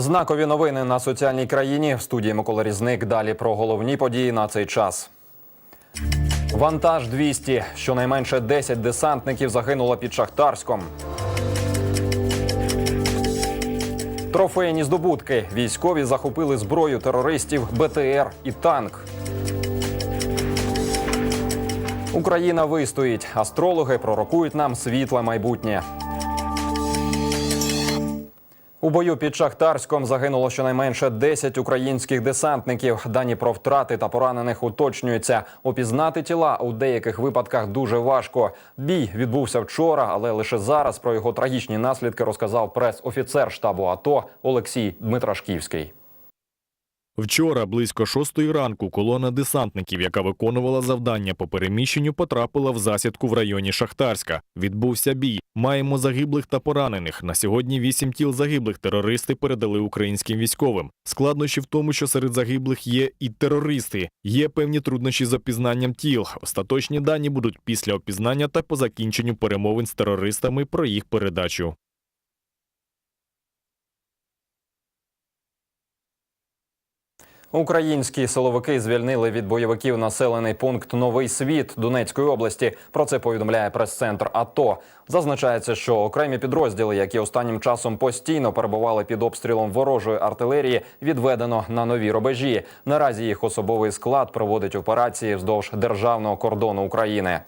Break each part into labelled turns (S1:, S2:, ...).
S1: Знакові новини на соціальній країні в студії Микола Різник. Далі про головні події на цей час. Вантаж 200. Щонайменше 10 десантників загинуло під Шахтарськом. Трофейні здобутки. Військові захопили зброю терористів, БТР і танк. Україна вистоїть. Астрологи пророкують нам світле майбутнє. У бою під Шахтарськом загинуло щонайменше 10 українських десантників. Дані про втрати та поранених уточнюються. Опізнати тіла у деяких випадках дуже важко. Бій відбувся вчора, але лише зараз про його трагічні наслідки розказав прес-офіцер штабу АТО Олексій Дмитрашківський.
S2: Вчора близько шостої ранку колона десантників, яка виконувала завдання по переміщенню, потрапила в засідку в районі Шахтарська. Відбувся бій. Маємо загиблих та поранених. На сьогодні вісім тіл загиблих терористи передали українським військовим. Складнощі в тому, що серед загиблих є і терористи. Є певні труднощі з опізнанням тіл. Остаточні дані будуть після опізнання та по закінченню перемовин з терористами про їх передачу.
S1: Українські силовики звільнили від бойовиків населений пункт Новий Світ Донецької області. Про це повідомляє прес-центр АТО. Зазначається, що окремі підрозділи, які останнім часом постійно перебували під обстрілом ворожої артилерії, відведено на нові рубежі. Наразі їх особовий склад проводить операції вздовж державного кордону України.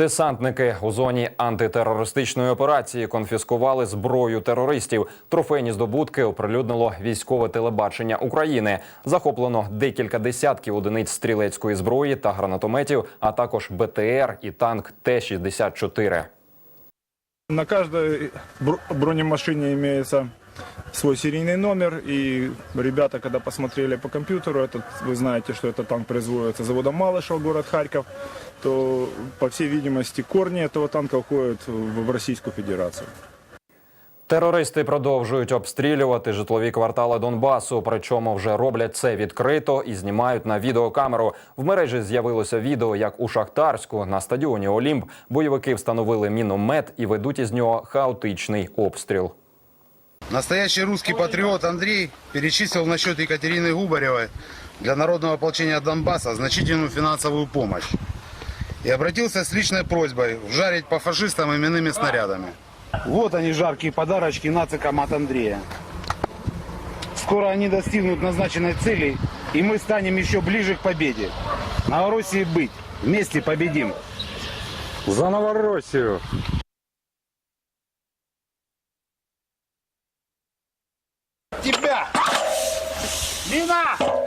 S1: Десантники у зоні антитерористичної операції конфіскували зброю терористів. Трофейні здобутки оприлюднило військове телебачення України. Захоплено декілька десятків одиниць стрілецької зброї та гранатометів, а також БТР і танк Т-64.
S3: На каждой бр- бронемашине имеется свой серийный номер, и ребята, когда посмотрели по компьютеру, этот, вы знаете, что этот танк производится заводом Малышев, город Харьков, то, по всей видимости, корни этого танка уходят в в Российскую Федерацию.
S1: Терористи продовжують обстрілювати житлові квартали Донбасу. Причому вже роблять це відкрито і знімають на відеокамеру. В мережі з'явилося відео, як у Шахтарську на стадіоні Олімп бойовики встановили міномет і ведуть із нього хаотичний обстріл.
S4: Настоящий русский патриот Андрей перечислил на счет Екатерины Губаревой для народного ополчения Донбасса значительную финансовую помощь. И обратился с личной просьбой вжарить по фашистам именными снарядами. Вот они, жаркие подарочки нацикам от Андрея. Скоро они достигнут назначенной цели, и мы станем еще ближе к победе. Новороссии быть. Вместе победим.
S5: За Новороссию!
S4: Тебя! Мина!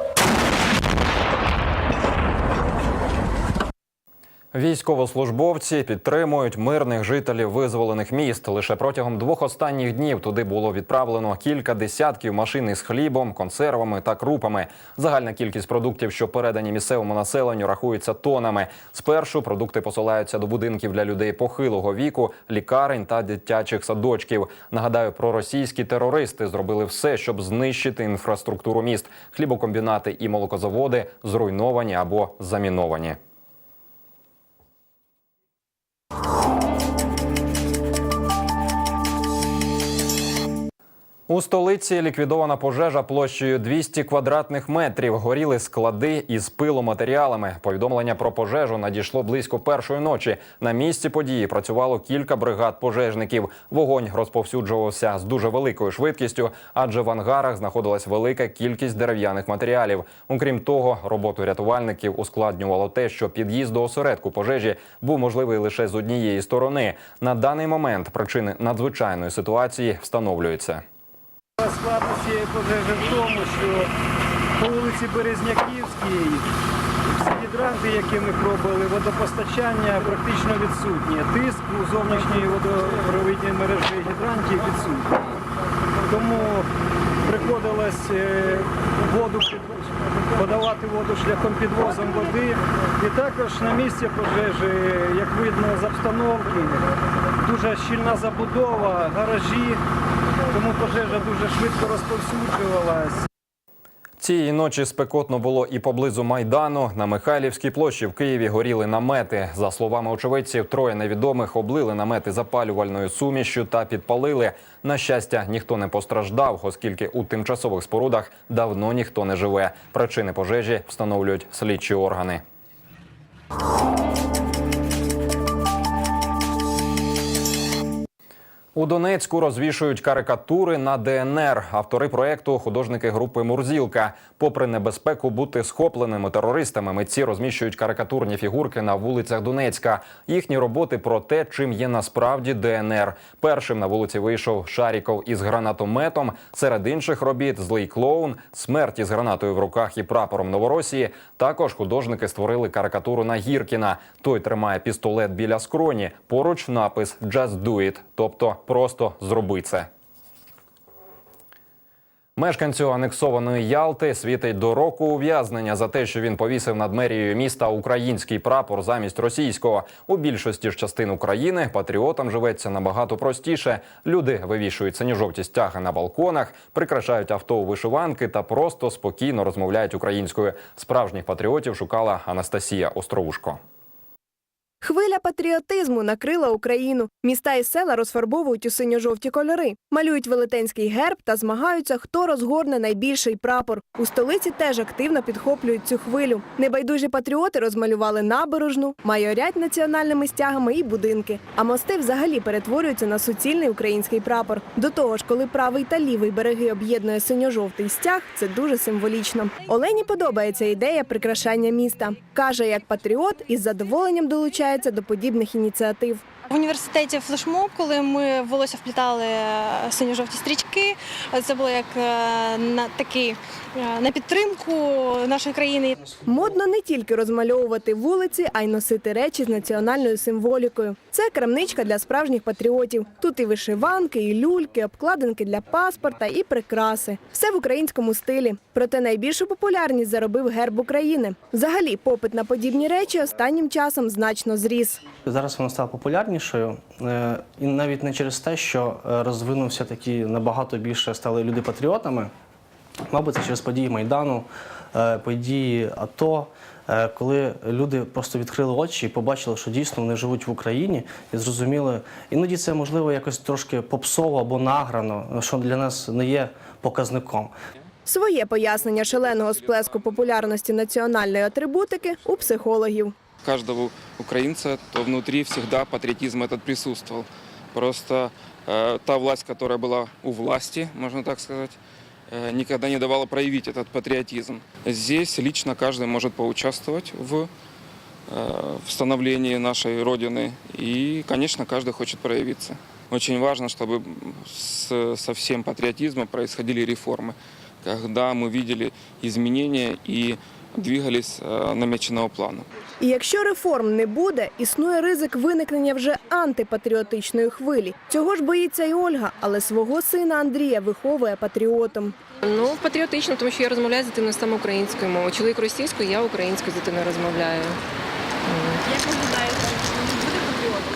S1: Військовослужбовці підтримують мирних жителів визволених міст. Лише протягом двох останніх днів туди було відправлено кілька десятків машин із хлібом, консервами та крупами. Загальна кількість продуктів, що передані місцевому населенню, рахується тонами. Спершу продукти посилаються до будинків для людей похилого віку, лікарень та дитячих садочків. Нагадаю, проросійські терористи зробили все, щоб знищити інфраструктуру міст. Хлібокомбінати і молокозаводи зруйновані або заміновані. У столиці ліквідована пожежа площею 200 квадратних метрів. Горіли склади із пиломатеріалами. Повідомлення про пожежу надійшло близько першої ночі. На місці події працювало кілька бригад пожежників. Вогонь розповсюджувався з дуже великою швидкістю, адже в ангарах знаходилась велика кількість дерев'яних матеріалів. Окрім того, роботу рятувальників ускладнювало те, що під'їзд до осередку пожежі був можливий лише з однієї сторони. На даний момент причини надзвичайної ситуації встановлюються.
S6: Складність цієї пожежі в тому, що по вулиці Березняківській всі гідранти, які ми пробували, водопостачання практично відсутнє. Тиск у зовнішньої водопровідній мережі гідрантів відсутній. Тому приходилось е, воду подавати воду шляхом підвозом води. І також на місці пожежі, як видно з обстановки, дуже щільна забудова, гаражі, тому пожежа дуже швидко розповсюджувалась.
S1: Цієї ночі спекотно було і поблизу майдану. На Михайлівській площі в Києві горіли намети. За словами очевидців, троє невідомих облили намети запалювальною сумішю та підпалили. На щастя, ніхто не постраждав, оскільки у тимчасових спорудах давно ніхто не живе. Причини пожежі встановлюють слідчі органи. У Донецьку розвішують карикатури на ДНР. Автори проекту художники групи Мурзілка. Попри небезпеку бути схопленими терористами, митці розміщують карикатурні фігурки на вулицях Донецька. Їхні роботи про те, чим є насправді ДНР. Першим на вулиці вийшов Шаріков із гранатометом. Серед інших робіт злий клоун, смерть із гранатою в руках і прапором Новоросії. Також художники створили карикатуру на Гіркіна. Той тримає пістолет біля скроні. Поруч напис «Just do it», тобто просто зроби це. Мешканцю анексованої Ялти світить до року ув'язнення за те, що він повісив над мерією міста український прапор замість російського. У більшості ж частин України патріотам живеться набагато простіше. Люди вивішують синьо-жовті стяги на балконах, прикрашають авто у вишиванки та просто спокійно розмовляють українською. Справжніх патріотів шукала Анастасія Остроушко.
S7: Хвиля патріотизму накрила Україну. Міста і села розфарбовують у синьо-жовті кольори, малюють велетенський герб та змагаються, хто розгорне найбільший прапор. У столиці теж активно підхоплюють цю хвилю. Небайдужі патріоти розмалювали набережну, майорять національними стягами і будинки. А мости взагалі перетворюються на суцільний український прапор. До того ж, коли правий та лівий береги об'єднує синьо-жовтий стяг, це дуже символічно. Олені подобається ідея прикрашання міста. каже, як патріот із задоволенням долучається до подібних ініціатив.
S8: В університеті флешмоб, коли ми в волосся вплітали е, синьо-жовті стрічки, це було як е, на такий е, на підтримку нашої країни.
S7: Модно не тільки розмальовувати вулиці, а й носити речі з національною символікою. Це крамничка для справжніх патріотів. Тут і вишиванки, і люльки, обкладинки для паспорта, і прикраси. Все в українському стилі. Проте найбільшу популярність заробив герб України. Взагалі, попит на подібні речі останнім часом значно зріс.
S9: Зараз вона стала популярнішою, е, і навіть не через те, що е, розвинувся такі набагато більше стали люди патріотами. Мабуть, це через події Майдану, е, події АТО, коли люди просто відкрили очі і побачили, що дійсно вони живуть в Україні, і зрозуміли, іноді це можливо якось трошки попсово або награно, що для нас не є показником.
S7: Своє пояснення шаленого сплеску популярності національної атрибутики у психологів.
S10: Каждого украинца, то внутри всегда патриотизм этот присутствовал. Просто э, та власть, которая была у власти, можно так сказать, э, никогда не давала проявить этот патриотизм. Здесь лично каждый может поучаствовать в э, в становлении нашей Родины. И, конечно, каждый хочет проявиться. Очень важно, чтобы с- со всем патриотизмом происходили реформы, когда мы видели изменения и двигались э, намеченного плана.
S7: І якщо реформ не буде, існує ризик виникнення вже антипатріотичної хвилі. Цього ж боїться і Ольга, але свого сина Андрія виховує патріотом.
S11: Ну, патріотично, тому що я розмовляю з дитиною саме українською мовою. Чоловік російською, я українською з дитиною розмовляю.
S8: Як ви гадаєте, буде патріотом?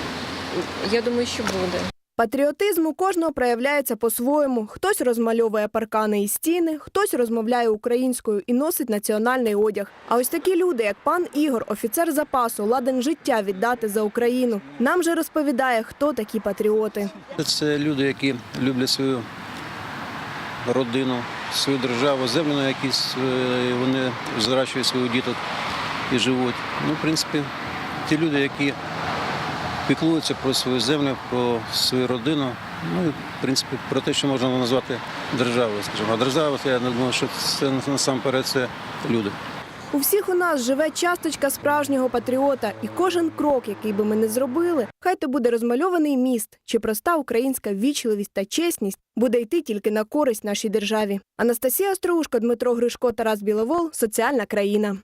S11: Я думаю, що буде.
S7: Патріотизм у кожного проявляється по-своєму. Хтось розмальовує паркани і стіни, хтось розмовляє українською і носить національний одяг. А ось такі люди, як пан Ігор, офіцер запасу, ладен життя віддати за Україну. Нам же розповідає, хто такі патріоти.
S12: Це люди, які люблять свою родину, свою державу, землю, на якій е, вони зрощують своїх діток і живуть. Ну, в принципі, ті люди, які піклуються про свою землю, про свою родину, ну і в принципі про те, що можна назвати державою. Скажімо, а держава, я думаю, що це насамперед це люди.
S7: У всіх у нас живе часточка справжнього патріота, і кожен крок, який би ми не зробили, хай то буде розмальований міст чи проста українська ввічливість та чесність, буде йти тільки на користь нашій державі. Анастасія Остроушко, Дмитро Гришко, Тарас Біловол. Соціальна країна.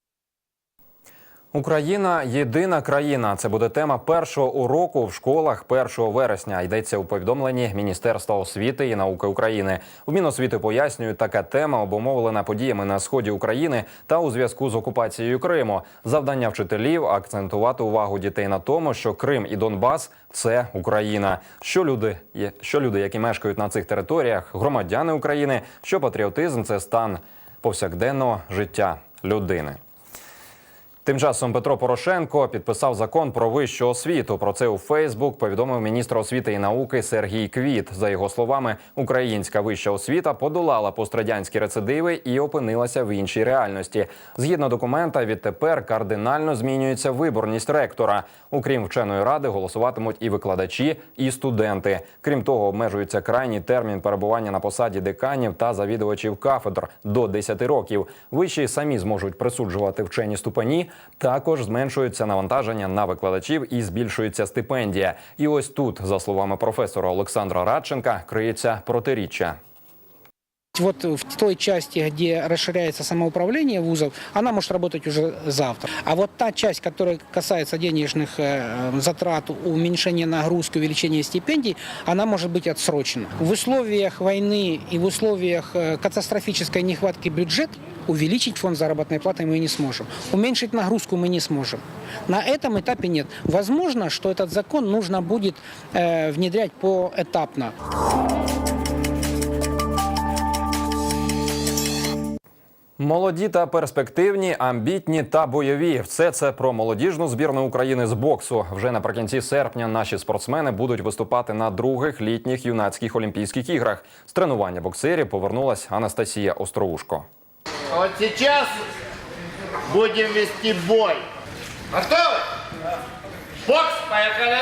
S1: Україна єдина країна. Це буде тема першого уроку в школах 1 вересня. Йдеться у повідомленні Міністерства освіти і науки України. У Міносвіти пояснюють, така тема обумовлена подіями на сході України та у зв'язку з окупацією Криму. Завдання вчителів акцентувати увагу дітей на тому, що Крим і Донбас це Україна. Що люди, що люди, які мешкають на цих територіях, громадяни України, що патріотизм це стан повсякденного життя людини. Тим часом Петро Порошенко підписав закон про вищу освіту. Про це у Фейсбук повідомив міністр освіти і науки Сергій Квіт. За його словами, українська вища освіта подолала пострадянські рецидиви і опинилася в іншій реальності. Згідно документа, відтепер кардинально змінюється виборність ректора. Окрім вченої ради, голосуватимуть і викладачі, і студенти. Крім того, обмежується крайній термін перебування на посаді деканів та завідувачів кафедр до 10 років. Вищі самі зможуть присуджувати вчені ступені. Також зменшується навантаження на викладачів і збільшується стипендія. І ось тут, за словами професора Олександра Радченка, криється протиріччя.
S13: Вот в той части, где расширяется самоуправление вузов, она может работать уже завтра. А вот та часть, которая касается денежных э, затрат, уменьшения нагрузки, увеличения стипендий, она может быть отсрочена. В условиях войны и в условиях э, катастрофической нехватки бюджета увеличить фонд заработной платы мы не сможем. Уменьшить нагрузку мы не сможем. На этом этапе нет. Возможно, что этот закон нужно будет э, внедрять поэтапно.
S1: Молоді та перспективні, амбітні та бойові. Все це про молодіжну збірну України з боксу. Вже наприкінці серпня наші спортсмени будуть виступати на других літніх юнацьких олімпійських іграх. З тренування боксерів повернулась Анастасія Остроушко.
S14: Вот сейчас будем вести бой. Готовы? Бокс, поехали.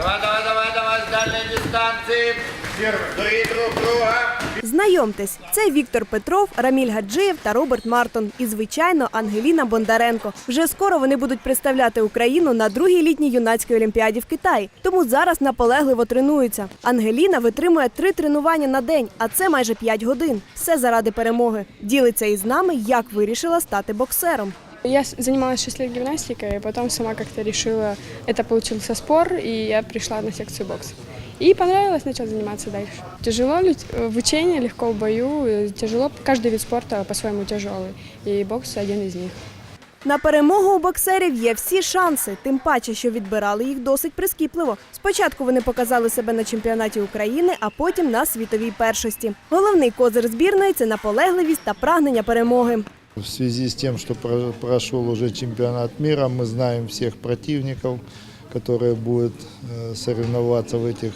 S14: Давай, давай, давай, давай, с дальней дистанции. Дури друг друга.
S7: Знайомтесь, це Віктор Петров, Раміль Гаджиєв та Роберт Мартон. І, звичайно, Ангеліна Бондаренко. Вже скоро вони будуть представляти Україну на другій літній юнацькій олімпіаді в Китаї. Тому зараз наполегливо тренуються. Ангеліна витримує три тренування на день, а це майже п'ять годин. Все заради перемоги. Ділиться із нами, як вирішила стати боксером.
S15: Я с- занималась 6 лет гимнастикой, и потом сама как-то решила, это получился спор, и я пришла на секцию бокса. И понравилось, начала заниматься дальше. Тяжело лю- в учении, легко в бою, э, тяжело, каждый вид спорта по-своему тяжелый, и бокс один из них.
S7: На перемогу у боксерів є всі шанси, тим паче, що відбирали їх досить прискіпливо. Спочатку вони показали себе на чемпіонаті України, а потім на світовій першості. Головний козир збірної це наполегливість та прагнення перемоги.
S16: В связи с тем, что про- прошел уже чемпионат мира, мы знаем всех противников, которые будут э, соревноваться в этих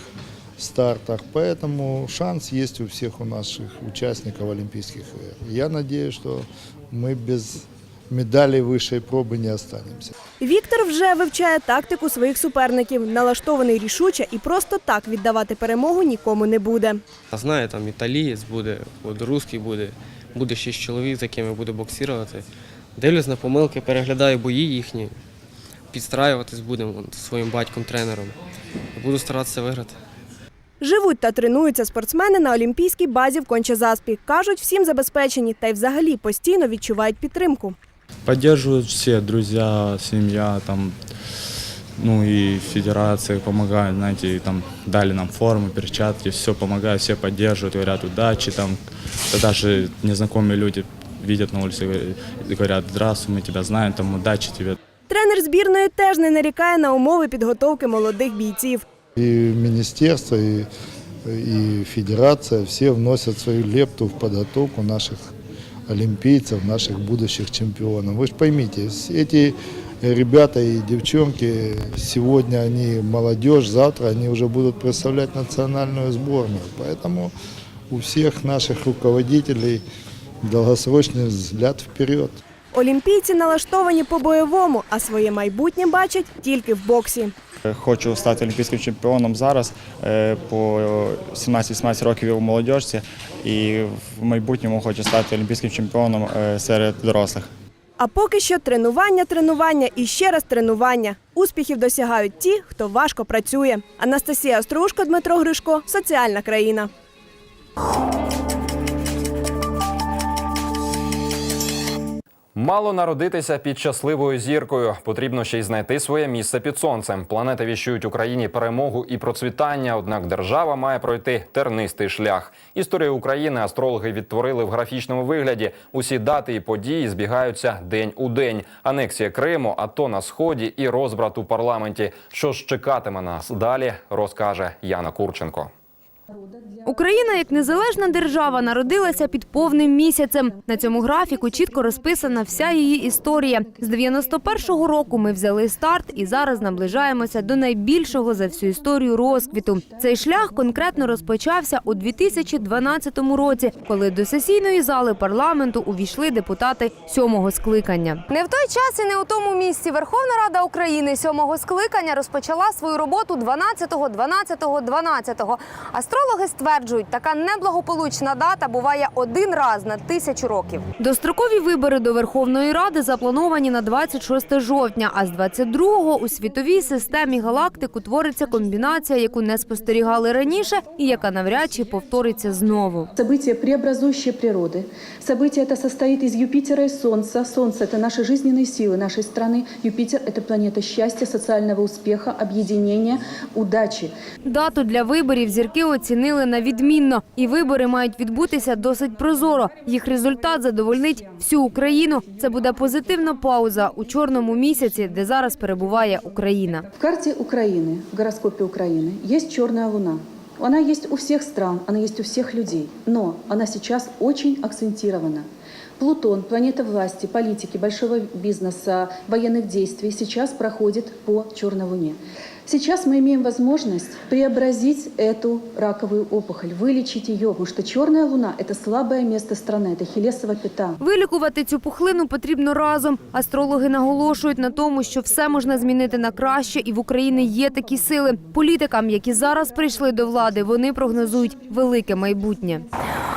S16: стартах. Поэтому шанс есть у всех у наших участников Олимпийских игр. Я надеюсь, что мы без медалей высшей пробы не останемся.
S7: Віктор вже вивчає тактику своїх суперників, налаштований рішуче і просто так віддавати перемогу нікому не буде.
S17: Знаю, там італієць буде, от русський буде, буде шість чоловік, з якими буду боксувати. Дивлюсь на помилки, переглядаю бої їхні, підстраюватись будемо зі своїм батьком-тренером. Буду старатися виграти.
S7: Живуть та тренуються спортсмени на олімпійській базі в Кончазаспі. Кажуть, всім забезпечені та й взагалі постійно відчувають підтримку.
S18: Поддерживают все, друзья, семья, там, ну и федерация помогает, знаете, и там дали нам формы, перчатки, все помогают, все поддерживают, говорят удачи, там, да даже незнакомые люди видят на улице и говорят, здравствуй, мы тебя знаем, там, удачи тебе.
S7: Тренер збірної теж не нарікає на умови підготовки молодих бійців.
S16: И министерство, и, и федерация все вносят свою лепту в подготовку наших олимпийцев, наших будущих чемпионов. Вы же поймите, с- эти ребята и девчонки, сегодня они молодежь, завтра они уже будут представлять национальную сборную. Поэтому у всех наших руководителей долгосрочный взгляд вперед.
S7: Олімпійці налаштовані по-бойовому, а своє майбутнє бачать тільки в боксі.
S19: Хочу стати олімпійським чемпіоном зараз е, по 17-18 років у молодіжці і в майбутньому хочу стати олімпійським чемпіоном е, серед дорослих.
S7: А поки що тренування, тренування і ще раз тренування. Успіхів досягають ті, хто важко працює. Анастасія Острушко, Дмитро Гришко, соціальна країна.
S1: Мало народитися під щасливою зіркою. Потрібно ще й знайти своє місце під сонцем. Планети віщують Україні перемогу і процвітання. Однак держава має пройти тернистий шлях. Історію України астрологи відтворили в графічному вигляді. Усі дати і події збігаються день у день. Анексія Криму, АТО на сході і розбрат у парламенті. Що ж чекатиме нас далі, розкаже Яна Курченко.
S20: Україна як незалежна держава народилася під повним місяцем. На цьому графіку чітко розписана вся її історія. З 91-го року ми взяли старт і зараз наближаємося до найбільшого за всю історію розквіту. Цей шлях конкретно розпочався у 2012 році, коли до сесійної зали парламенту увійшли депутати сьомого скликання.
S7: Не в той час і не у тому місці Верховна Рада України сьомого скликання розпочала свою роботу 12-го, 12-го, 12-го. Астрологи стверджують, така неблагополучна дата буває один раз на тисячу років.
S20: Дострокові вибори до Верховної Ради заплановані на 26 жовтня, а з 22-го у світовій системі галактик утвориться комбінація, яку не спостерігали раніше і яка навряд чи повториться знову.
S21: Событие, преобразующее природы. Событие это состоит из Юпитера и Солнца. Солнце – это наши жизненные силы нашей страны. Юпитер – это планета счастья, социального успеха, объединения, удачи.
S20: Дату для виборів зірки оцінили на відмінно, і вибори мають відбутися досить прозоро. Їх результат задовольнить всю Україну. Це буде позитивна пауза у чорному місяці, де зараз перебуває Україна.
S21: В карте Украины, в гороскопе Украины, есть черная луна. Она есть у всех стран, она есть у всех людей, но она сейчас очень акцентирована. Плутон, планета власти, политики, большого бизнеса, военных действий, сейчас проходит по черной луне. Сейчас мы имеем возможность преобразить эту раковую опухоль, вылечить ее, потому что черная луна – это слабое место страны, это хилесова пята.
S20: Вилікувати цю пухлину потрібно разом. Астрологи наголошують на тому, що все можна змінити на краще, і в Україні є такі сили. Політикам, які зараз прийшли до влади, вони прогнозують велике майбутнє.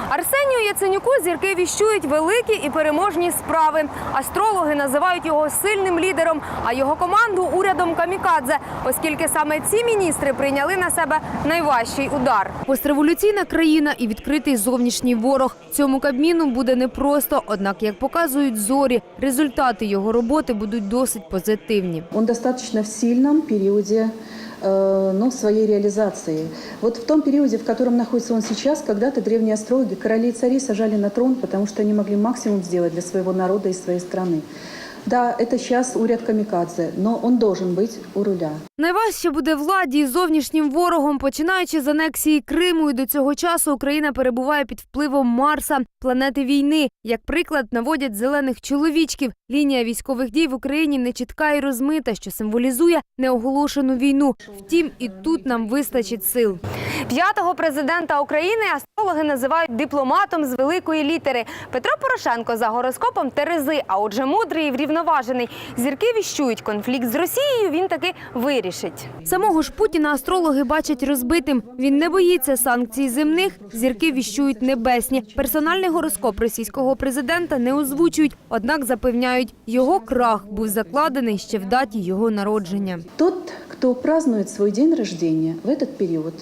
S7: Арсенію Яценюку зірки віщують великі і переможні справи. Астрологи називають його сильним лідером, а його команду урядом камікадзе, оскільки саме ці міністри прийняли на себе найважчий удар.
S20: Постреволюційна країна і відкритий зовнішній ворог. Цьому кабміну буде непросто. Однак, як показують зорі, результати його роботи будуть досить позитивні.
S21: Он достаточно в сильном периоде э, ну, своей реализации. Вот в том периоде, в котором находится он сейчас, когда-то древние астрологи, короли и цари сажали на трон, потому что они могли максимум сделать для своего народа и своей страны. Да, это сейчас уряд камикадзе, но он должен быть у руля.
S20: Найважче буде владі і зовнішнім ворогом, починаючи з анексії Криму. І до цього часу Україна перебуває під впливом Марса, планети війни. Як приклад наводять зелених чоловічків. Лінія військових дій в Україні нечітка і розмита, що символізує неоголошену війну. Втім, і тут нам вистачить сил.
S7: П'ятого президента України астрологи називають дипломатом з великої літери. Петро Порошенко за гороскопом Терези, а отже, мудрий і врівноважений. Зірки віщують конфлікт з Росією. Він таки вирішить.
S20: Самого ж Путіна астрологи бачать розбитим. Він не боїться санкцій земних. Зірки віщують небесні. Персональний гороскоп російського президента не озвучують, однак запевняють, його крах був закладений ще в даті його народження.
S21: Тот, кто празднует свой день рождения в этот период,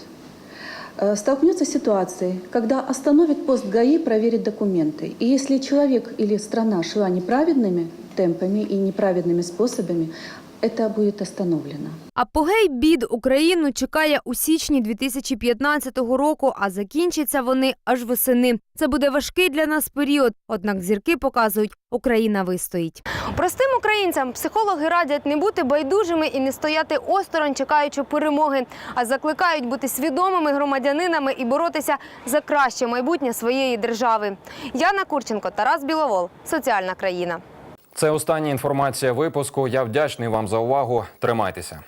S21: э, столкнется с ситуацией, когда остановит пост ГАИ проверить документы. И если человек или страна шла неправедными темпами и неправедными способами, это будет остановлено.
S20: Апогей бід Україну чекає у січні 2015 року, а закінчаться вони аж восени. Це буде важкий для нас період. Однак зірки показують, Україна вистоїть.
S7: Простим українцям психологи радять не бути байдужими і не стояти осторонь, чекаючи перемоги, а закликають бути свідомими громадянинами і боротися за краще майбутнє своєї держави. Яна Курченко, Тарас Біловол, соціальна країна.
S1: Це остання інформація випуску. Я вдячний вам за увагу. Тримайтеся.